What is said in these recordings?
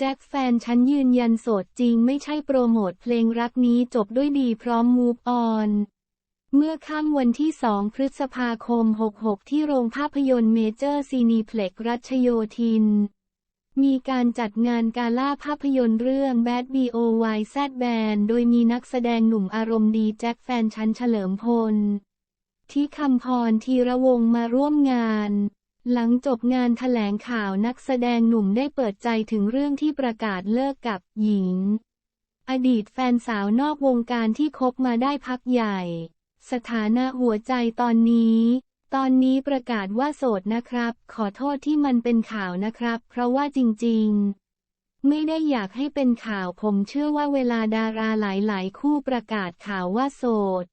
แจ็คแฟนฉันยืนยันโสดจริงไม่ใช่โปรโมทเพลงรักนี้จบด้วยดีพร้อมมูฟออนเมื่อค่ำวันที่ 2 พฤษภาคม 66 ที่โรงภาพยนตร์เมเจอร์ซีนีเพล็กรัชโยธิน มีการจัดงานกาล่าภาพยนตร์เรื่อง Bad B.O.Y. Z Band โดยมีนักแสดงหนุ่มอารมณ์ดีแจ็คแฟนฉันเฉลิมพล ที่คำพรธีระวงมาร่วมงาน หลังจบงานแถลงข่าวนักแสดงหนุ่มได้เปิดใจถึงเรื่องที่ประกาศเลิกกับหญิง อดีตแฟนสาวนอกวงการที่คบมาได้พักใหญ่ สถานะหัวใจตอนนี้ ตอนนี้ประกาศว่าโสดนะครับ ขอโทษที่มันเป็นข่าวนะครับ เพราะว่าจริงๆ ไม่ได้อยากให้เป็นข่าวผมเชื่อว่าเวลาดาราหลายๆ คู่ประกาศข่าวว่าโสด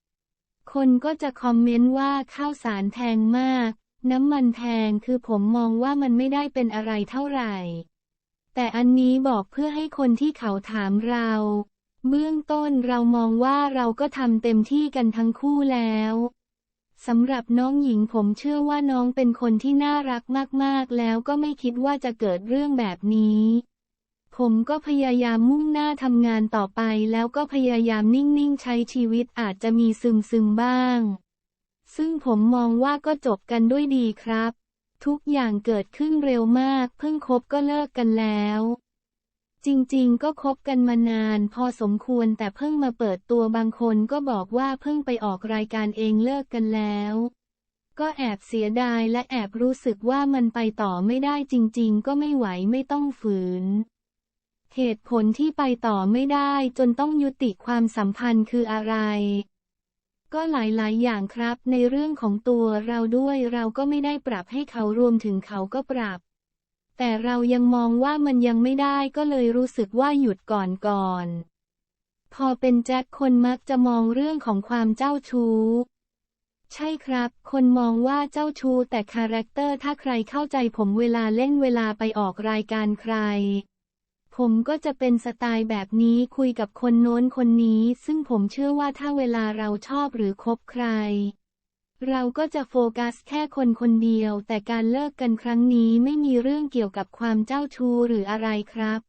คนก็จะคอมเมนต์ว่าข้าวสารแพงมาก น้ำมันแพงคือผมมองว่ามันไม่ได้เป็นอะไรเท่าไหร่ แต่อันนี้บอกเพื่อให้คนที่เขาถามเรา เบื้องต้นเรามองว่าเราก็ทำเต็มที่กันทั้งคู่แล้วสำหรับน้องหญิงผมเชื่อว่าน้องเป็นคนที่น่ารักมากๆ แล้วก็ไม่คิดว่าจะเกิดเรื่องแบบนี้ ผมก็พยายามมุ่งหน้าทำงานต่อไปแล้วก็พยายามนิ่ง ๆ ใช้ชีวิตอาจจะมีซึมๆบ้าง ซึ่งผมมองว่าก็จบกันด้วยดีครับ ทุกอย่างเกิดขึ้นเร็วมาก เพิ่งคบก็เลิกกันแล้ว จริงๆ ก็คบกันมานานพอสมควรแต่เพิ่งมาเปิดตัวบางคนก็บอกว่าเพิ่งไปออกรายการเองเลิกกันแล้ว ก็แอบเสียดายและแอบรู้สึกว่ามันไปต่อไม่ได้จริงๆ ก็ไม่ไหวไม่ต้องฝืนเหตุผลที่ไปต่อไม่ได้จนต้องยุติความสัมพันธ์คืออะไร ก็หลายๆ อย่างครับ ในเรื่องของตัวเราด้วยเราก็ไม่ได้ปรับให้เขารวมถึงเขาก็ปรับ แต่เรายังมองว่ามันยังไม่ได้ก็เลยรู้สึกว่าหยุดก่อนก่อน พอเป็นแจ็คคนมักจะมองเรื่องของความเจ้าชู้ ใช่ครับ คนมองว่าเจ้าชู้แต่คาแรคเตอร์ถ้าใครเข้าใจผมเวลาเล่นเวลาไปออกรายการใคร ผมก็จะเป็นสไตล์แบบนี้คุยกับคนโน้นคนนี้ ซึ่งผมเชื่อว่าถ้าเวลาเราชอบหรือคบใคร เราก็จะโฟกัสแค่คนคนเดียว แต่การเลิกกันครั้งนี้ไม่มีเรื่องเกี่ยวกับความเจ้าชู้หรืออะไรครับ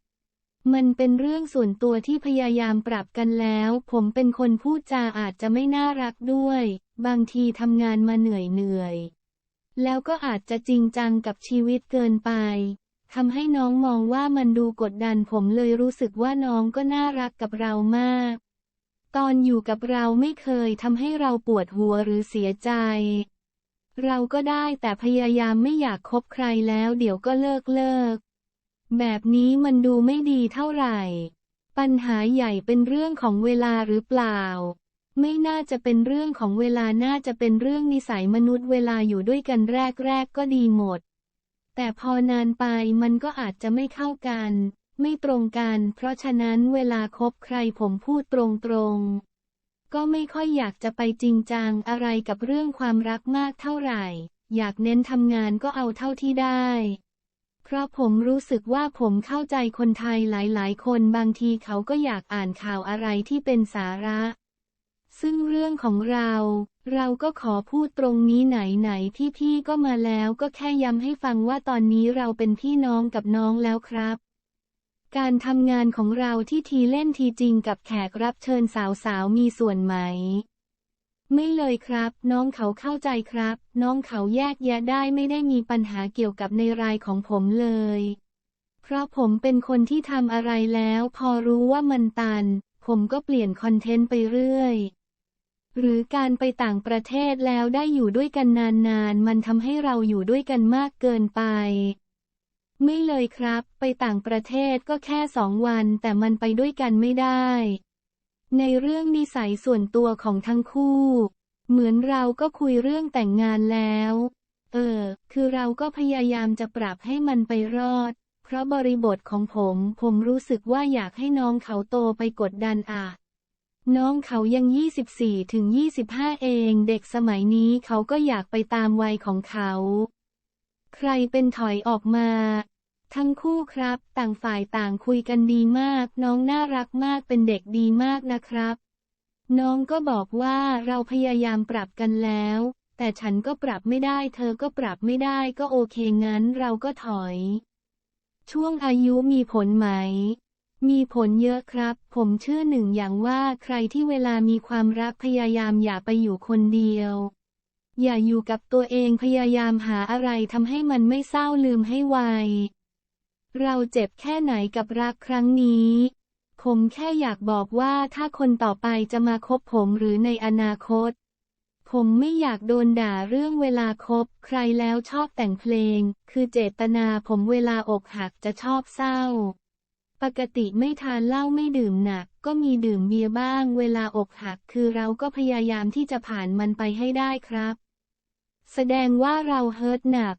มันเป็นเรื่องส่วนตัวที่พยายามปรับกันแล้ว ผมเป็นคนพูดจาอาจจะไม่น่ารักด้วย บางทีทำงานมาเหนื่อยเหนื่อยแล้วก็อาจจะจริงจังกับชีวิตเกินไป ทำให้น้องมองว่ามันดูกดดันผมเลยรู้สึกว่าน้องก็น่ารักกับเรามาก ตอนอยู่กับเราไม่เคยทำให้เราปวดหัวหรือเสียใจ เราก็ได้แต่พยายามไม่อยากคบใครแล้วเดี๋ยวก็เลิกเลิก แบบนี้มันดูไม่ดีเท่าไหร่ ปัญหาใหญ่เป็นเรื่องของเวลาหรือเปล่า ไม่น่าจะเป็นเรื่องของเวลาน่าจะเป็นเรื่องนิสัยมนุษย์เวลาอยู่ด้วยกันแรกๆก็ดีหมด แต่พอนานไปมันก็อาจจะไม่เข้ากัน ไม่ตรงกัน เพราะฉะนั้นเวลาคบใครผมพูดตรงๆ ก็ไม่ค่อยอยากจะไปจริงจังอะไรกับเรื่องความรักมากเท่าไหร่ อยากเน้นทำงานก็เอาเท่าที่ได้ เพราะผมรู้สึกว่าผมเข้าใจคนไทยหลายๆ คนบางทีเขาก็อยากอ่านข่าวอะไรที่เป็นสาระ ซึ่งเรื่องของเรา เราก็ขอพูดตรงนี้ไหนๆพี่ก็มาแล้วก็แค่ย้ำให้ฟังว่าตอนนี้เราเป็นพี่น้องกับน้องแล้วครับ การทำงานของเราที่ทีเล่นทีจริงกับแขกรับเชิญสาวๆมีส่วนไหม ไม่เลยครับ น้องเขาเข้าใจครับ น้องเขาแยกแยะได้ไม่ได้มีปัญหาเกี่ยวกับในรายของผมเลย เพราะผมเป็นคนที่ทำอะไรแล้ว พอรู้ว่ามันตัน ผมก็เปลี่ยนคอนเทนต์ไปเรื่อย หรือการไปต่างประเทศแล้วได้อยู่ด้วยกันนานๆ มันทำให้เราอยู่ด้วยกันมากเกินไป ไม่เลยครับ ไปต่างประเทศก็แค่สองวันแต่มันไปด้วยกันไม่ได้ ในเรื่องนิสัยส่วนตัวของทั้งคู่ เหมือนเราก็คุยเรื่องแต่งงานแล้ว เออ คือเราก็พยายามจะปรับให้มันไปรอด เพราะบริบทของผม ผมรู้สึกว่าอยากให้น้องเขาโตไปกดดันอะ น้องเขายัง 24ถึง25 เอง เด็กสมัยนี้เขาก็อยากไปตามวัยของเขา ใครเป็นถอยออกมา ทั้งคู่ครับ ต่างฝ่ายต่างคุยกันดีมาก น้องน่ารักมากเป็นเด็กดีมากนะครับ น้องก็บอกว่าเราพยายามปรับกันแล้ว แต่ฉันก็ปรับไม่ได้ เธอก็ปรับไม่ได้ก็โอเคงั้นเราก็ถอย ช่วงอายุมีผลไหม มีผลเยอะครับ ผมเชื่อหนึ่งอย่างว่าใครที่เวลามีความรักพยายามอย่าไปอยู่คนเดียว อย่าอยู่กับตัวเองพยายามหาอะไรทำให้มันไม่เศร้าลืมให้ไว เราเจ็บแค่ไหนกับรักครั้งนี้ ผมแค่อยากบอกว่าถ้าคนต่อไปจะมาคบผมหรือในอนาคต ผมไม่อยากโดนด่าเรื่องเวลาคบใครแล้วชอบแต่งเพลง คือเจตนาผมเวลาอกหักจะชอบเศร้า ปกติไม่ทานเหล้าไม่ดื่มหนัก ก็มีดื่มเบียร์บ้าง เวลาอกหัก คือเราก็พยายามที่จะผ่านมันไปให้ได้ครับ แสดงว่าเราเฮิร์ตหนัก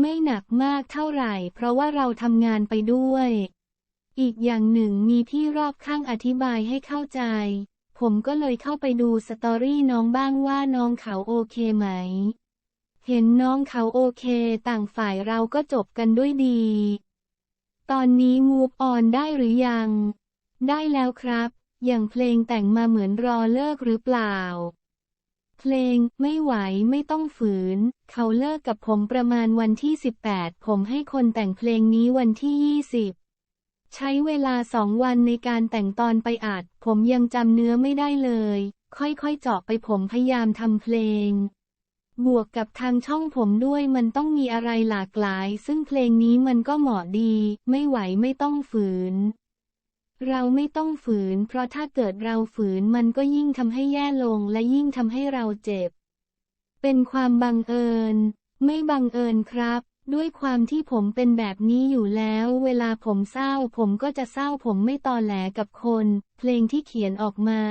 ไม่หนักมากเท่าไหร่ เพราะว่าเราทำงานไปด้วย อีกอย่างหนึ่งมีพี่รอบข้างอธิบายให้เข้าใจ ผมก็เลยเข้าไปดูสตอรี่น้องบ้างว่าน้องเขาโอเคไหม เห็นน้องเขาโอเค ต่างฝ่ายเราก็จบกันด้วยดี ตอนนี้มูฟออนได้หรือยัง ได้แล้วครับ อย่างเพลงแต่งมาเหมือนรอเลิกหรือเปล่า เพลงไม่ไหวไม่ต้องฝืน เขาเลิกกับผมประมาณวันที่ 18 ผมให้คนแต่งเพลงนี้วันที่ 20 ใช้เวลาสองวันในการแต่งตอนไปอัด ผมยังจำเนื้อไม่ได้เลย ค่อยๆเจาะไปผมพยายามทำเพลง บวกกับทางช่องผมด้วยมันต้องมีอะไรหลากหลาย ซึ่งเพลงนี้มันก็เหมาะดี ไม่ไหวไม่ต้องฝืน เราไม่ต้องฝืน เพราะถ้าเกิดเราฝืนมันก็ยิ่งทำให้แย่ลงและยิ่งทำให้เราเจ็บ เป็นความบังเอิญ ไม่บังเอิญครับ ด้วยความที่ผมเป็นแบบนี้อยู่แล้ว เวลาผมเศร้าผมก็จะเศร้าผมไม่ตอแหลกับคน เพลงที่เขียนออกมา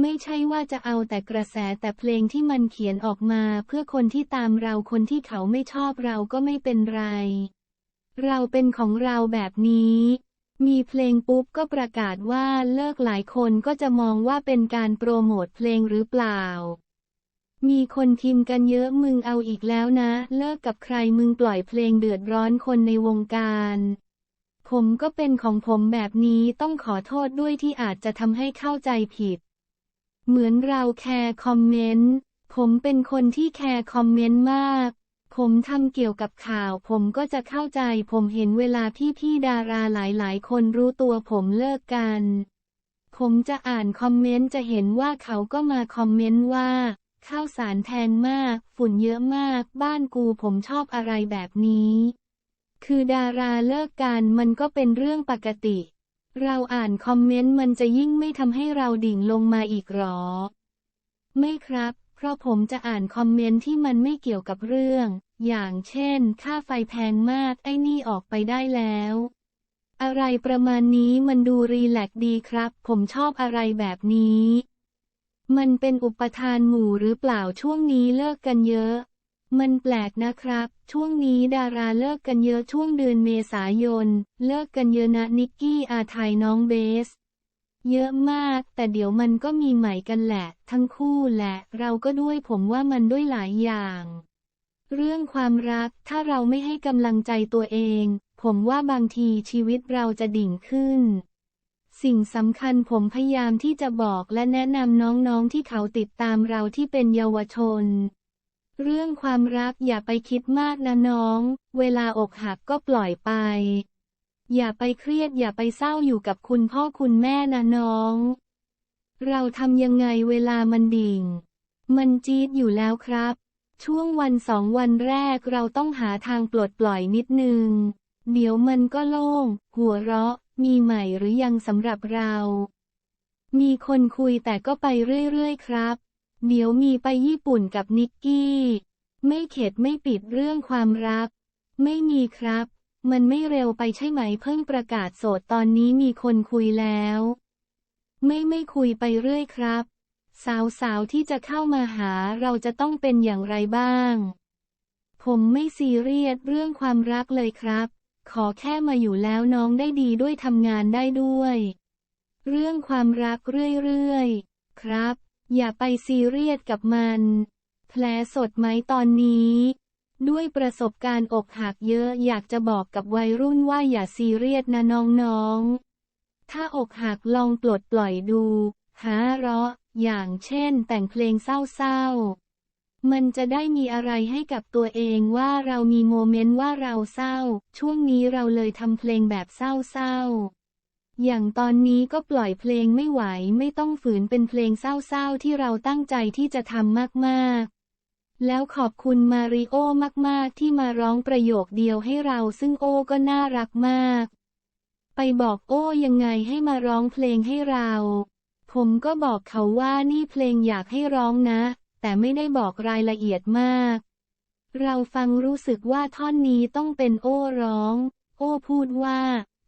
ไม่ใช่ว่าจะเอาแต่กระแสแต่เพลงที่มันเขียนออกมาเพื่อคนที่ตามเราคนที่เขาไม่ชอบเราก็ไม่เป็นไร เราเป็นของเราแบบนี้ มีเพลงปุ๊บก็ประกาศว่าเลิกหลายคนก็จะมองว่าเป็นการโปรโมทเพลงหรือเปล่า มีคนทิมกันเยอะมึงเอาอีกแล้วนะ เลิกกับใครมึงปล่อยเพลงเดือดร้อนคนในวงการผมก็เป็นของผมแบบนี้ต้องขอโทษด้วยที่อาจจะทำให้เข้าใจผิด เหมือนเราแคร์คอมเมนต์ ผมเป็นคนที่แคร์คอมเมนต์มาก ผมทำเกี่ยวกับข่าว ผมก็จะเข้าใจ ผมเห็นเวลาพี่ๆดาราหลายๆ คนรู้ตัวผมเลิกกัน ผมจะอ่านคอมเมนต์จะเห็นว่าเขาก็มาคอมเมนต์ว่าข้าวสารแพงมาก ฝุ่นเยอะมาก บ้านกูผมชอบอะไรแบบนี้ คือดาราเลิกกันมันก็เป็นเรื่องปกติ เราอ่านคอมเมนต์มันจะยิ่งไม่ทำให้เราดิ่งลงมาอีกหรอ ไม่ครับ เพราะผมจะอ่านคอมเมนต์ที่มันไม่เกี่ยวกับเรื่อง อย่างเช่น ค่าไฟแพงมากไอ้นี่ออกไปได้แล้ว อะไรประมาณนี้มันดูรีแลกซ์ดีครับ ผมชอบอะไรแบบนี้ มันเป็นอุปทานหมู่หรือเปล่าช่วงนี้เลิกกันเยอะ มันแปลกนะครับ ช่วงนี้ดาราเลิกกันเยอะช่วงเดือนเมษายน เลิกกันเยอะนะนิกกี้อาไทยน้องเบส เยอะมาก แต่เดี๋ยวมันก็มีใหม่กันแหละ ทั้งคู่แหละ เราก็ด้วยผมว่ามันด้วยหลายอย่าง เรื่องความรักถ้าเราไม่ให้กำลังใจตัวเอง ผมว่าบางทีชีวิตเราจะดิ่งขึ้น สิ่งสำคัญผมพยายามที่จะบอกและแนะนำน้องๆที่เขาติดตามเราที่เป็นเยาวชน เรื่องความรักอย่าไปคิดมากนะน้อง เวลาอกหักก็ปล่อยไป อย่าไปเครียดอย่าไปเศร้าอยู่กับคุณพ่อคุณแม่นะน้อง เราทำยังไงเวลามันดิ่ง มันจี๊ดอยู่แล้วครับ ช่วงวันสองวันแรกเราต้องหาทางปลดปล่อยนิดนึง เดี๋ยวมันก็โล่ง หัวเราะ มีใหม่หรือยังสำหรับเรา มีคนคุยแต่ก็ไปเรื่อยๆครับ เดี๋ยวมีไปญี่ปุ่นกับนิกกี้ ไม่เข็ดไม่ปิดเรื่องความรัก ไม่มีครับ มันไม่เร็วไปใช่ไหมเพิ่งประกาศโสดตอนนี้มีคนคุยแล้ว ไม่ไม่คุยไปเรื่อยครับ สาวๆที่จะเข้ามาหาเราจะต้องเป็นอย่างไรบ้าง ผมไม่ซีเรียสเรื่องความรักเลยครับ ขอแค่มาอยู่แล้วน้องได้ดีด้วยทำงานได้ด้วย เรื่องความรักเรื่อยๆ ครับ อย่าไปซีเรียสกับมัน แผลสดไหมตอนนี้ ด้วยประสบการณ์อกหักเยอะอยากจะบอกกับวัยรุ่นว่าอย่าซีเรียสนะน้องๆ ถ้าอกหักลองปลดปล่อยดู หาเราะ อย่างเช่นแต่งเพลงเศร้าๆ มันจะได้มีอะไรให้กับตัวเองว่าเรามีโมเมนต์ว่าเราเศร้า ช่วงนี้เราเลยทำเพลงแบบเศร้าๆ อย่างตอนนี้ก็ปล่อยเพลงไม่ไหวไม่ต้องฝืนเป็นเพลงเศร้าๆที่เราตั้งใจที่จะทำมากๆ แล้วขอบคุณมาริโอมากๆ ที่มาร้องประโยคเดียวให้เราซึ่งโอ้ก็น่ารักมาก ไปบอกโอ้ยังไงให้มาร้องเพลงให้เรา ผมก็บอกเขาว่านี่เพลงอยากให้ร้องนะ แต่ไม่ได้บอกรายละเอียดมาก เราฟังรู้สึกว่าท่อนนี้ต้องเป็นโอ้ร้อง โอ้พูดว่า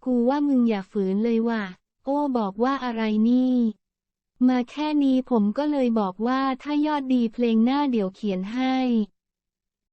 กูว่ามึงอย่าฝืนเลยว่ะ โอ้บอกว่าอะไรนี่ มาแค่นี้ผมก็เลยบอกว่าถ้ายอดดีเพลงหน้าเดี๋ยวเขียนให้